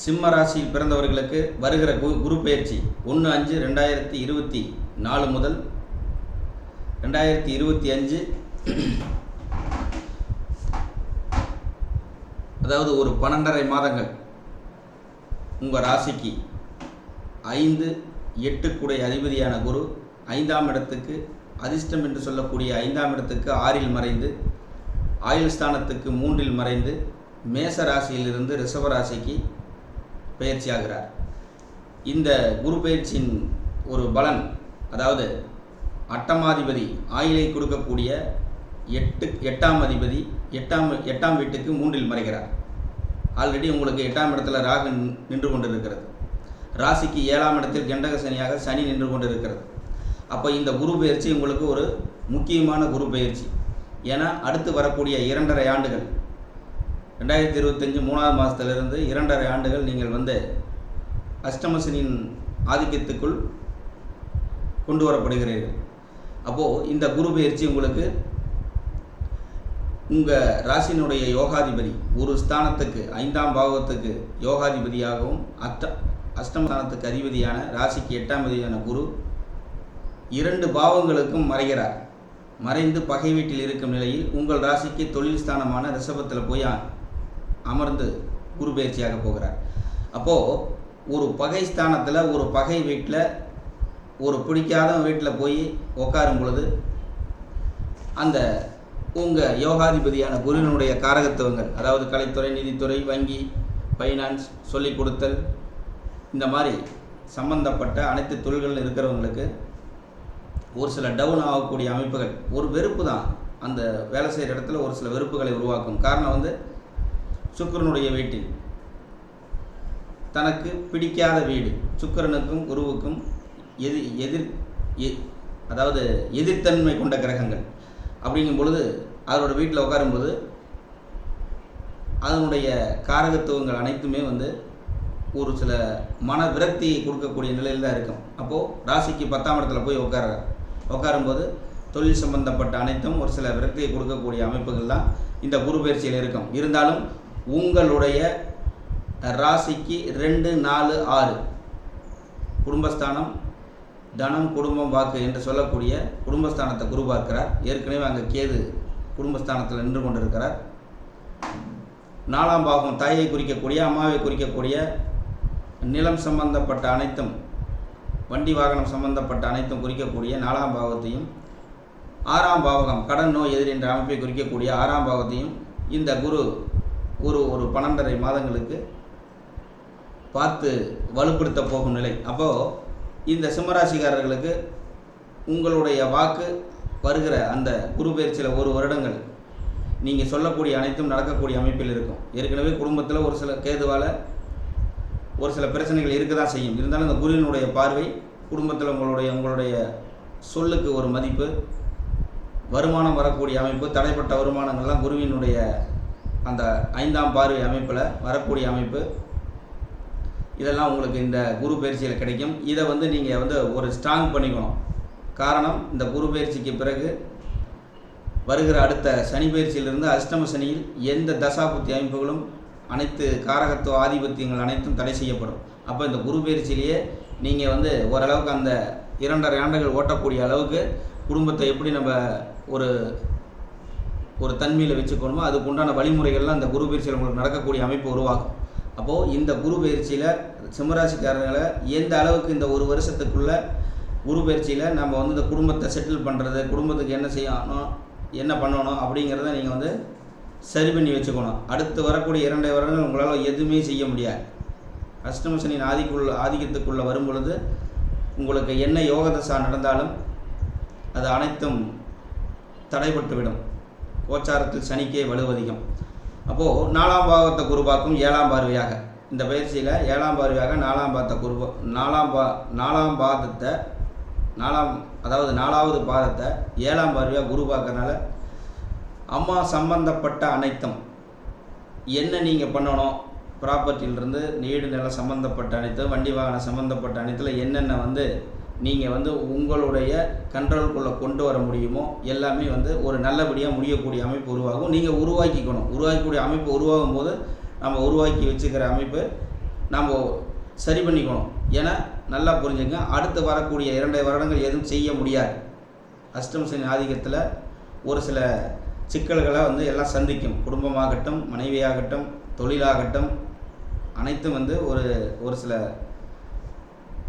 சிம்ம ராசியில் பிறந்தவர்களுக்கு வருகிற கு குரு பயிற்சி ஒன்று அஞ்சு ரெண்டாயிரத்தி இருபத்தி நாலு முதல் ரெண்டாயிரத்தி இருபத்தி அஞ்சு. அதாவது ஒரு பன்னெண்டரை மாதங்கள் உங்கள் ராசிக்கு ஐந்து எட்டுக்குடை அதிபதியான குரு ஐந்தாம் இடத்துக்கு அதிர்ஷ்டம் என்று சொல்லக்கூடிய ஐந்தாம் இடத்துக்கு ஆறில் மறைந்து ஆயுள் ஸ்தானத்துக்கு மூன்றில் மறைந்து மேச ராசியிலிருந்து ரிஷப ராசிக்கு பயிற்சியாகிறார். இந்த குரு பயிற்சியின் ஒரு பலன் அதாவது அட்டமாதிபதி ஆயிலை கொடுக்கக்கூடிய எட்டு எட்டாம் அதிபதி எட்டாம் எட்டாம் வீட்டுக்கு மூன்றில் மறைகிறார். ஆல்ரெடி உங்களுக்கு எட்டாம் இடத்துல ராகு நின்- நின்று கொண்டிருக்கிறது. ராசிக்கு ஏழாம் இடத்தில் கண்டக சனியாக சனி நின்று கொண்டிருக்கிறது. அப்போ இந்த குரு பயிற்சி உங்களுக்கு ஒரு முக்கியமான குரு பயிற்சி. ஏன்னா அடுத்து வரக்கூடிய இரண்டரை ஆண்டுகள் ரெண்டாயிரத்தி இருபத்தஞ்சி மூணாவது மாதத்திலிருந்து இரண்டரை ஆண்டுகள் நீங்கள் வந்து அஷ்டமசனின் ஆதிக்கத்துக்குள் கொண்டு வரப்படுகிறீர்கள். அப்போது இந்த குரு பயிற்சி உங்களுக்கு உங்கள் ராசியினுடைய யோகாதிபதி ஒரு ஸ்தானத்துக்கு ஐந்தாம் பாவத்துக்கு யோகாதிபதியாகவும் அஷ்ட அஷ்டமஸ்தானத்துக்கு அதிபதியான ராசிக்கு எட்டாம் அதிபதியான குரு இரண்டு பாவங்களுக்கும் மறைகிறார். மறைந்து பகை வீட்டில் இருக்கும் நிலையில் உங்கள் ராசிக்கு தொழில் ஸ்தானமான ரிஷபத்தில் போய் அமர்ந்து குரு பயிற்சியாக போகிறார். அப்போது ஒரு பகை ஸ்தானத்தில் ஒரு பகை வீட்டில் ஒரு பிடிக்காத வீட்டில் போய் உட்காரும் பொழுது அந்த உங்கள் யோகாதிபதியான குருவினுடைய காரகத்துவங்கள் அதாவது கலைத்துறை நிதித்துறை வங்கி ஃபைனான்ஸ் சொல்லிக் கொடுத்தல் இந்த மாதிரி சம்பந்தப்பட்ட அனைத்து தொழில்களில் இருக்கிறவங்களுக்கு ஒரு சில டவுன் ஆகக்கூடிய அமைப்புகள் ஒரு வெறுப்பு தான். அந்த வேலை செய்கிற இடத்துல ஒரு சில வெறுப்புகளை உருவாக்கும். காரணம் வந்து சுக்கிரனுடைய வீட்டில் தனக்கு பிடிக்காத வீடு. சுக்கிரனுக்கும் குருவுக்கும் எதி எதிர் எ- அதாவது எதிர்த்தன்மை கொண்ட கிரகங்கள். அப்படிங்கும் பொழுது அவரோட வீட்டில் உட்காரும்போது அதனுடைய காரகத்துவங்கள் அனைத்துமே வந்து ஒரு சில மன விரக்தியை கொடுக்கக்கூடிய நிலையில் தான் இருக்கும். அப்போது ராசிக்கு பத்தாம் இடத்துல போய் உட்கார உட்காரும்போது தொழில் சம்பந்தப்பட்ட அனைத்தும் ஒரு சில விரக்தியை கொடுக்கக்கூடிய அமைப்புகள் தான் இந்த குரு பயிற்சியில் இருக்கும். இருந்தாலும் உங்களுடைய ராசிக்கு ரெண்டு நாலு ஆறு. குடும்பஸ்தானம் தனம் குடும்பம் வாக்கு என்று சொல்லக்கூடிய குடும்பஸ்தானத்தை குரு பார்க்கிறார். ஏற்கனவே அங்கே கேது குடும்பஸ்தானத்தில் நின்று கொண்டிருக்கிறார். நாலாம் பாகம் தாயை குறிக்கக்கூடிய அம்மாவை குறிக்கக்கூடிய நிலம் சம்பந்தப்பட்ட அனைத்தும் வண்டி வாகனம் சம்பந்தப்பட்ட அனைத்தும் குறிக்கக்கூடிய நாலாம் பாவத்தையும் ஆறாம் பாவகம் கடன் நோய் எதிர் என்ற அமைப்பை குறிக்கக்கூடிய ஆறாம் பாவத்தையும் இந்த குரு ஒரு ஒரு பன்னெண்டரை மாதங்களுக்கு பார்த்து வலுப்படுத்த போகும் நிலை. அப்போது இந்த சிம்மராசிக்காரர்களுக்கு உங்களுடைய வாக்கு வருகிற அந்த குரு பயிற்சியில் ஒரு வருடங்கள் நீங்கள் சொல்லக்கூடிய அனைத்தும் நடக்கக்கூடிய அமைப்பில் இருக்கும். ஏற்கனவே குடும்பத்தில் ஒரு சில கேதுவால் ஒரு சில பிரச்சனைகள் இருக்க தான் செய்யும். இருந்தாலும் இந்த குருவினுடைய பார்வை குடும்பத்தில் உங்களுடைய உங்களுடைய சொல்லுக்கு ஒரு மதிப்பு வருமானம் வரக்கூடிய அமைப்பு தடைப்பட்ட வருமானங்கள்லாம் குருவினுடைய அந்த ஐந்தாம் பார்வை அமைப்பில் வரக்கூடிய அமைப்பு. இதெல்லாம் உங்களுக்கு இந்த குரு பயிற்சியில் கிடைக்கும். இதை வந்து நீங்கள் வந்து ஒரு ஸ்ட்ராங் பண்ணிக்கணும். காரணம் இந்த குரு பயிற்சிக்கு பிறகு வருகிற அடுத்த சனி பயிற்சியிலிருந்து அஷ்டம சனியில் எந்த தசாபுத்தி அமைப்புகளும் அனைத்து காரகத்துவ ஆதிபத்தியங்கள் அனைத்தும் தடை செய்யப்படும். அப்போ இந்த குரு பயிற்சியிலேயே நீங்கள் வந்து ஓரளவுக்கு அந்த இரண்டரை ஆண்டுகள் ஓட்டக்கூடிய அளவுக்கு குடும்பத்தை எப்படி நம்ம ஒரு ஒரு தன்மையில் வச்சுக்கணுமோ அதுக்கு உண்டான வழிமுறைகள்லாம் அந்த குரு பயிற்சியில் உங்களுக்கு நடக்கக்கூடிய அமைப்பு உருவாகும். அப்போது இந்த குரு பயிற்சியில் சிம்மராசிக்காரர்களை எந்த அளவுக்கு இந்த ஒரு வருஷத்துக்குள்ள குரு பயிற்சியில் நம்ம வந்து இந்த குடும்பத்தை செட்டில் பண்ணுறது குடும்பத்துக்கு என்ன செய்யணும் என்ன பண்ணணும் அப்படிங்கிறத நீங்கள் வந்து சரி பண்ணி வச்சுக்கணும். அடுத்து வரக்கூடிய இரண்டை வருடங்கள் உங்களால் எதுவுமே செய்ய முடியாது. அஷ்டமசனின் ஆதிக்குள்ள ஆதிக்கத்துக்குள்ளே வரும் பொழுது உங்களுக்கு என்ன யோகதசா நடந்தாலும் அது அனைத்தும் தடைபட்டுவிடும். கோச்சாரத்தில் சனிக்கே வலுவதிகம் அப்போது நாலாம் பாவத்தை குருபாக்கும் ஏழாம் பார்வையாக. இந்த பயிற்சியில் ஏழாம் பார்வையாக நாலாம் பாத்த குருபா நாலாம் பா நாலாம் பாதத்தை நாலாம் அதாவது நாலாவது பாதத்தை ஏழாம் பார்வையாக குரு பார்க்கறனால அம்மா சம்பந்தப்பட்ட அனைத்தும் என்ன நீங்கள் பண்ணணும் ப்ராப்பர்ட்டியிலிருந்து நீடு நிலம் சம்மந்தப்பட்ட அனைத்து வண்டி வாகனம் சம்மந்தப்பட்ட அனைத்தில் என்னென்ன வந்து நீங்கள் வந்து உங்களுடைய கண்ட்ரோலுக்குள்ளே கொண்டு வர முடியுமோ எல்லாமே வந்து ஒரு நல்லபடியாக முடியக்கூடிய அமைப்பு உருவாகும். நீங்கள் உருவாக்கிக்கணும். உருவாக்கக்கூடிய அமைப்பு உருவாகும் போது நம்ம உருவாக்கி வச்சுக்கிற அமைப்பு நம்ம சரி பண்ணிக்கணும். ஏன்னா நல்லா புரிஞ்சுங்க அடுத்து வரக்கூடிய இரண்டு வருடங்கள் எதுவும் செய்ய முடியாது. அஷ்டம ஆதிக்கத்தில் ஒரு சில சிக்கல்களை வந்து எல்லாம் சந்திக்கும். குடும்பமாகட்டும் மனைவியாகட்டும் தொழிலாகட்டும் அனைத்தும் வந்து ஒரு ஒரு சில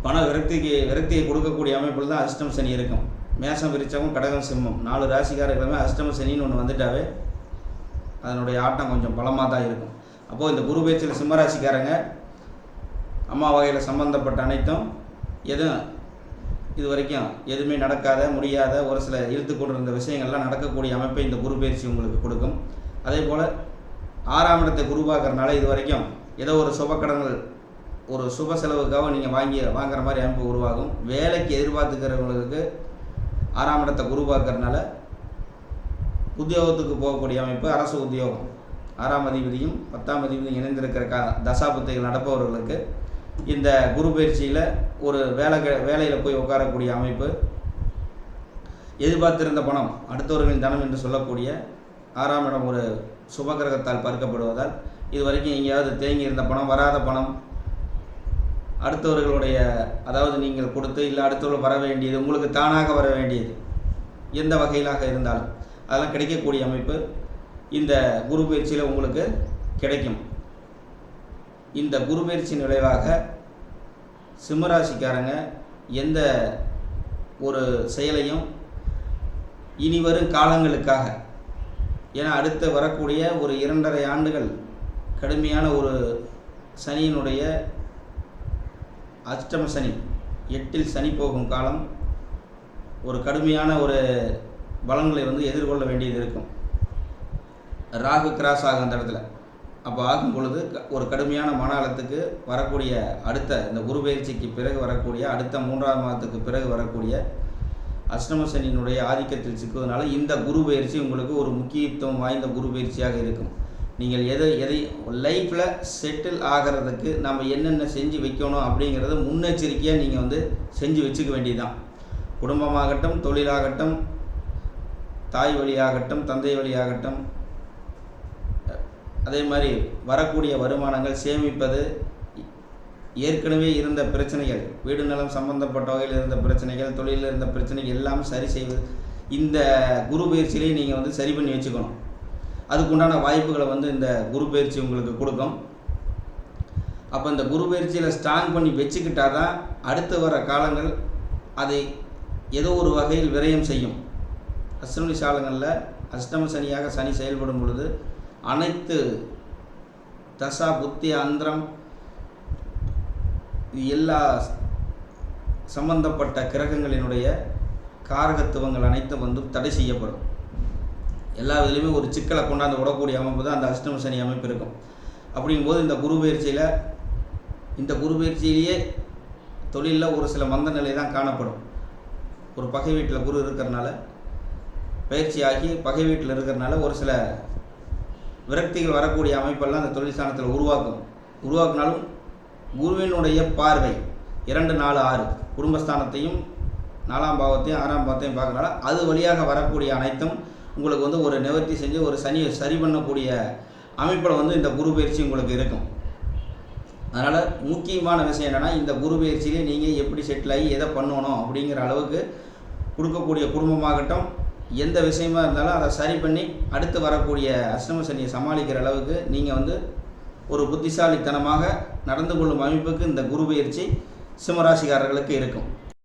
பண விரக்திக்கு விரக்தியை கொடுக்கக்கூடிய அமைப்பில் தான் அஷ்டம சனி இருக்கும். மேசம் விரிச்சவங்க கடகம் சிம்மம். நாலு ராசிக்காரர்களுமே அஷ்டம சனின்னு ஒன்று வந்துட்டாவே அதனுடைய ஆட்டம் கொஞ்சம் பலமாக தான் இருக்கும். அப்போது இந்த குரு பேச்சில் சிம்மராசிக்காரங்க அம்மா வகையில் சம்மந்தப்பட்ட அனைத்தும் எதுவும் இது வரைக்கும் எதுவுமே நடக்காத முடியாத ஒரு சில இழுத்து கொண்டிருந்த விஷயங்கள்லாம் நடக்கக்கூடிய அமைப்பை இந்த குரு பயிற்சி உங்களுக்கு கொடுக்கும். அதே போல் ஆறாம் இடத்தை குரு இது வரைக்கும் ஏதோ ஒரு சுபக்கடங்கள் ஒரு சுப செலவுக்காக நீங்கள் வாங்கி வாங்குற மாதிரி அமைப்பு உருவாகும். வேலைக்கு எதிர்பார்த்துக்கிறவங்களுக்கு ஆறாம் இடத்தை குரு பார்க்கறனால உத்தியோகத்துக்கு போகக்கூடிய அமைப்பு அரசு உத்தியோகம். ஆறாம் அதிபதியும் பத்தாம் அதிபதியும் இணைந்திருக்கிற கா தசாபுத்திகள் நடப்பவர்களுக்கு இந்த குரு பயிற்சியில் ஒரு வேலை வேலையில் போய் உட்காரக்கூடிய அமைப்பு எதிர்பார்த்திருந்த பணம் அடுத்தவர்களின் தனம் என்று சொல்லக்கூடிய ஆறாம் இடம் ஒரு சுபகிரகத்தால் பறக்கப்படுவதால் இது வரைக்கும் எங்கேயாவது தேங்கி இருந்த பணம் வராத பணம் அடுத்தவர்களுடைய அதாவது நீங்கள் கொடுத்து இல்லை அடுத்தவர்கள் வர வேண்டியது உங்களுக்கு தானாக வர வேண்டியது எந்த வகையிலாக இருந்தாலும் அதெல்லாம் கிடைக்கக்கூடிய அமைப்பு இந்த குரு பயிற்சியில் உங்களுக்கு கிடைக்கும். இந்த குரு பயிற்சியின் விளைவாக சிம்மராசிக்காரங்க எந்த ஒரு செயலையும் இனி வரும் காலங்களுக்காக ஏன்னா அடுத்து வரக்கூடிய ஒரு இரண்டரை ஆண்டுகள் கடுமையான ஒரு சனியினுடைய அஷ்டம சனி. எட்டில் சனி போகும் காலம் ஒரு கடுமையான ஒரு பலன்களை வந்து எதிர்கொள்ள வேண்டியது இருக்கும். ராகு கிராஸ் ஆகும் அந்த இடத்துல. அப்போ ஆகும் பொழுது க- ஒரு கடுமையான மன அழுத்தத்துக்கு வரக்கூடிய அடுத்த இந்த குரு பயிற்சிக்கு பிறகு வரக்கூடிய அடுத்த மூன்றாம் மாதத்துக்கு பிறகு வரக்கூடிய அஷ்டம சனியினுடைய ஆதிக்கத்தில் சிக்குவதனால இந்த குரு பயிற்சி உங்களுக்கு ஒரு முக்கியத்துவம் வாய்ந்த குரு பயிற்சியாக இருக்கும். நீங்கள் எதை எதை லைஃப்பில் செட்டில் ஆகிறதுக்கு நம்ம என்னென்ன செஞ்சு வைக்கணும் அப்படிங்கிறத முன்னெச்சரிக்கையாக நீங்கள் வந்து செஞ்சு வச்சுக்க வேண்டியதுதான். குடும்பமாகட்டும் தொழிலாகட்டும் தாய் வழியாகட்டும் தந்தை வழியாகட்டும் அதே மாதிரி வரக்கூடிய வருமானங்கள் சேமிப்பது ஏற்கனவே இருந்த பிரச்சனைகள் வீடு நிலம் சம்பந்தப்பட்ட வகையில் இருந்த பிரச்சனைகள் தொழிலில் இருந்த பிரச்சனைகள் எல்லாம் சரி செய்வது இந்த குரு பயிற்சியிலையும் நீங்கள் வந்து சரி பண்ணி வச்சுக்கணும். அதுக்குண்டான வாய்ப்புகளை வந்து இந்த குரு பயிற்சி உங்களுக்கு கொடுக்கும். அப்போ இந்த குரு பயிற்சியில் ஸ்ட்ராங் பண்ணி வச்சுக்கிட்டா தான் அடுத்து வர காலங்கள் அதை ஏதோ ஒரு வகையில் விரயம் செய்யும். அஷ்டமி சாலங்களில் அஷ்டம சனியாக சனி செயல்படும் பொழுது அனைத்து தசா புத்தி அந்திரம் எல்லா சம்பந்தப்பட்ட கிரகங்களினுடைய காரகத்துவங்கள் அனைத்தும் வந்து தடை செய்யப்படும். எல்லா இதுலேயுமே ஒரு சிக்கலை கொண்டாந்து விடக்கூடிய அமைப்பு தான் அந்த அஷ்டம சனி அமைப்பு இருக்கும். அப்படிங்கும்போது இந்த குரு பயிற்சியில் இந்த குரு பயிற்சியிலேயே தொழிலில் ஒரு சில மந்த நிலை தான் காணப்படும். ஒரு பகை வீட்டில் குரு இருக்கிறனால பயிற்சி ஆகி பகை வீட்டில் இருக்கிறனால ஒரு சில விரக்திகள் வரக்கூடிய அமைப்பெல்லாம் அந்த தொழில் ஸ்தானத்தில் உருவாக்கும். உருவாக்குனாலும் குருவினுடைய பார்வை இரண்டு நாலு ஆறு குடும்பஸ்தானத்தையும் நாலாம் பாவத்தையும் ஆறாம் பாவத்தையும் பார்க்கறனால அது வழியாக வரக்கூடிய அனைத்தும் உங்களுக்கு வந்து ஒரு நிவர்த்தி செஞ்சு ஒரு சனியை சரி பண்ணக்கூடிய அமைப்பில் வந்து இந்த குரு பயிற்சி உங்களுக்கு இருக்கும். அதனால் முக்கியமான விஷயம் என்னென்னா இந்த குரு பயிற்சியிலே நீங்கள் எப்படி செட்டில் ஆகி எதை பண்ணணும் அப்படிங்கிற அளவுக்கு கொடுக்கக்கூடிய குடும்பமாகட்டும் எந்த விஷயமா இருந்தாலும் அதை சரி பண்ணி அடுத்து வரக்கூடிய அஷ்டம சனியை சமாளிக்கிற அளவுக்கு நீங்கள் வந்து ஒரு புத்திசாலித்தனமாக நடந்து கொள்ளும் அமைப்புக்கு இந்த குரு பயிற்சி சிம்மராசிக்காரர்களுக்கு இருக்கும்.